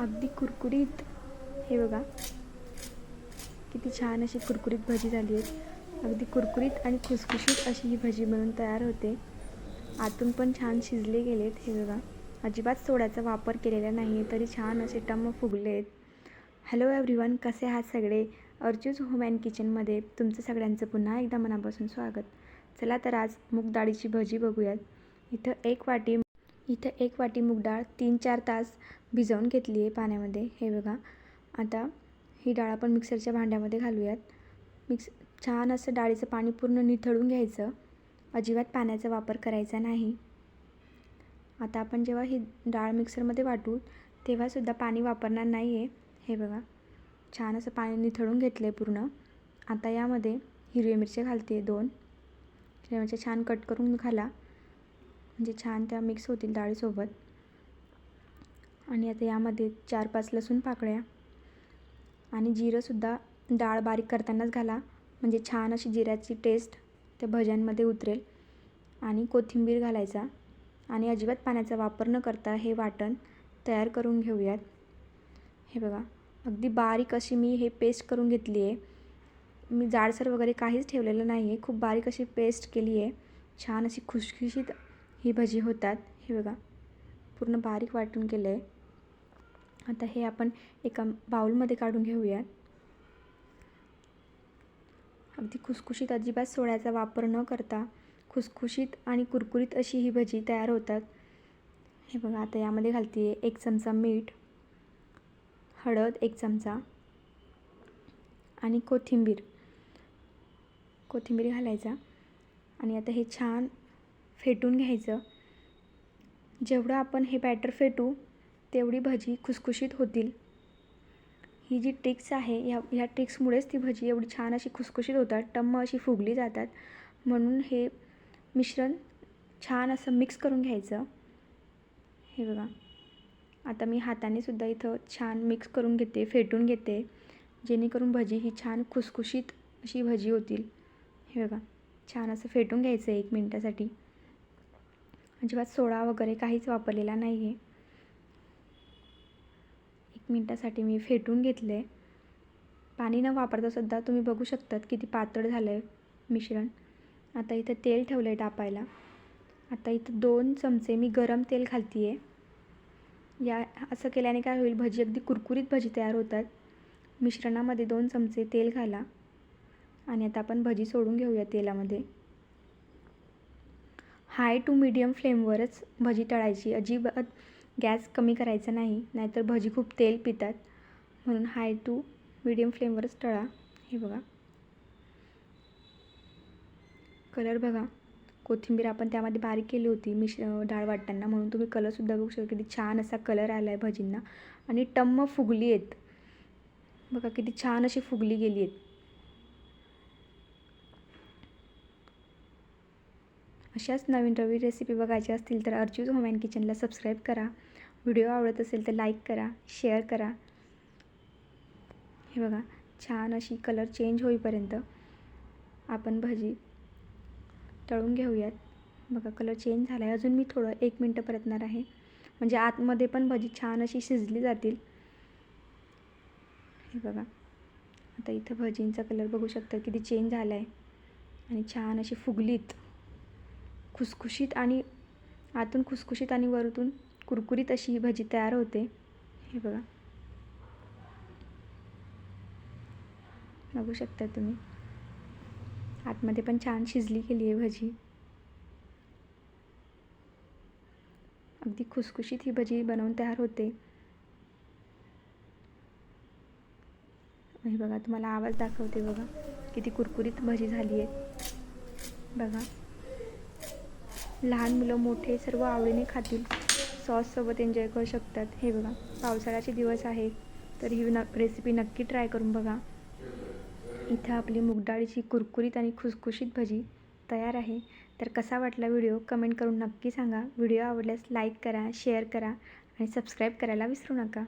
अगदी कुरकुरीत. हे बघा. किती छान अशी कुरकुरीत भजी झाली आहे. अगदी कुरकुरीत आणि खुसखुशीत अशी ही भजी बनवून तयार होते. आतून पण छान शिजले गेलेत. हे बघा. अजिबात सोड्याचा वापर केलेला नाही आहे तरी छान असे टम्म फुगले आहेत हॅलो एव्हरीवन कसे आहात सगळे? अर्जूज होम अँड किचनमध्ये तुमचं सगळ्यांचं पुन्हा एकदा मनापासून स्वागत. चला तर आज मूग डाळीची भजी बघूयात. इथं एक वाटी इथं एक वाटी मूग डाळ तीन चार तास भिजवून घेतली आहे पाण्यामध्ये. हे बघा. आता ही डाळ आपण मिक्सरच्या भांड्यामध्ये घालूयात. मिक्स छान असं डाळीचं पाणी पूर्ण निथळून घ्यायचं. अजिबात पाण्याचा वापर करायचा नाही. आता आपण जेव्हा ही डाळ मिक्सरमध्ये वाटू तेव्हासुद्धा पाणी वापरणार नाही आहे हे बघा. छान असं पाणी निथळून घेतलं आहे पूर्ण. आता यामध्ये हिरवी मिरची घालते दोन. हिरव्या मिरच्या छान कट करून घाला. म्हणजे छान त्या मिक्स होतील डाळीसोबत. आणि आता यामध्ये चार पाच लसूण पाकळ्या आणि जिरंसुद्धा डाळ बारीक करतानाच घाला. म्हणजे छान अशी जिऱ्याची टेस्ट त्या भज्यांमध्ये उतरेल. आणि कोथिंबीर घालायचा. आणि अजिबात पाण्याचा वापर न करता हे वाटण तयार करून घेऊयात. हे बघा अगदी बारीक अशी मी हे पेस्ट करून घेतली आहे मी जाडसर वगैरे काहीच ठेवलेलं नाही आहे खूप बारीक अशी पेस्ट केली आहे छान अशी खुशखुशीत ही भजी होतात. हे बघा पूर्ण बारीक वाटून केलं आहे आता हे आपण एका बाऊलमध्ये काढून घेऊयात. अगदी खुसखुशीत अजिबात सोड्याचा वापर न करता खुसखुशीत आणि कुरकुरीत अशी ही भजी तयार होतात. हे बघा आता यामध्ये घालते आहे एक चमचा मीठ हळद एक चमचा आणि कोथिंबीर. कोथिंबीर घालायचा. आणि आता हे छान फेटून घ्यायचं. जेवढं आपण हे बॅटर फेटू तेवढी भजी खुसखुशीत होतील. ही जी ट्रिक्स आहे ह्या ह्या ट्रिक्समुळेच ती भजी एवढी छान अशी खुसखुशीत होतात टम्म अशी फुगली जातात. म्हणून हे मिश्रण छान असं मिक्स करून घ्यायचं. हे बघा. आता मी हाताने सुद्धा इथं छान मिक्स करून घेते फेटून घेते. जेणेकरून भजी ही छान खुसखुशीत अशी भजी होतील. हे बघा. छान असं फेटून घ्यायचं एक मिनटासाठी. अजिबात सोडा वगैरे काहीच वापरलेला नाही आहे एक मिनटासाठी मी फेटून घेतलं. आहे पाणी न वापरता सुद्धा तुम्ही बघू शकतात किती पातळ झालं आहे मिश्रण. आता इथं तेल ठेवलं आहे टापायला आता इथं दोन चमचे मी गरम तेल घालते आहे या असं केल्याने काय होईल? भजी अगदी कुरकुरीत भजी तयार होतात. मिश्रणामध्ये दोन चमचे तेल घाला. आणि आता आपण भजी सोडून घेऊया तेलामध्ये. हाय टू मीडियम फ्लेमवरच भजी तळायची. अजिबात गॅस कमी करायचा नाही नाहीतर भजी खूप तेल पितात. म्हणून हाय टू मीडियम फ्लेमवरच तळा. हे बघा. कलर बघा. कोथिंबीर आपण त्यामध्ये बारीक केली होती मिश डाळ वाटताना. म्हणून तुम्ही कलरसुद्धा बघू शकता. किती छान असा कलर आला आहे भजींना. आणि टम्म फुगली आहेत बघा किती छान अशी फुगली गेली आहेत अशाच नवीन रवी रेसिपी बघायची असतील तर अर्जूज होम अँड किचनला सबस्क्राईब करा. व्हिडिओ आवडत असेल तर लाईक करा शेअर करा. हे बघा छान अशी कलर चेंज होईपर्यंत आपण भजी तळून घेऊयात. बघा कलर चेंज झाला आहे अजून मी थोडं एक मिनटं परतणार आहे. म्हणजे आतमध्ये पण भजी छान अशी शिजली जातील. हे बघा आता इथं भजींचा कलर बघू शकता किती चेंज झाला आहे आणि छान अशी फुगलीत. खुसखुशीत आणि आतून खुसखुशीत आणि वरतून कुरकुरीत अशी ही भजी तयार होते. हे बघा. बघू शकता तुम्ही. आतमध्ये पण छान शिजली गेली आहे भजी. अगदी खुसखुशीत ही भजी बनवून तयार होते. हे बघा तुम्हाला आवाज दाखवते बघा. किती कुरकुरीत भजी झाली आहे. बघा. लहान मुलं मोठे सर्व आवडीने खातील. सॉससोबत एन्जॉय करू शकतात. हे बघा पावसाळ्याचे दिवस आहेत तर ही न रेसिपी नक्की ट्राय करून बघा. इथं आपली मुगडाळीची कुरकुरीत आणि खुसखुशीत भजी तयार आहे. तर कसा वाटला व्हिडिओ कमेंट करून नक्की सांगा. व्हिडिओ आवडल्यास लाईक करा शेअर करा आणि सबस्क्राईब करायला विसरू नका.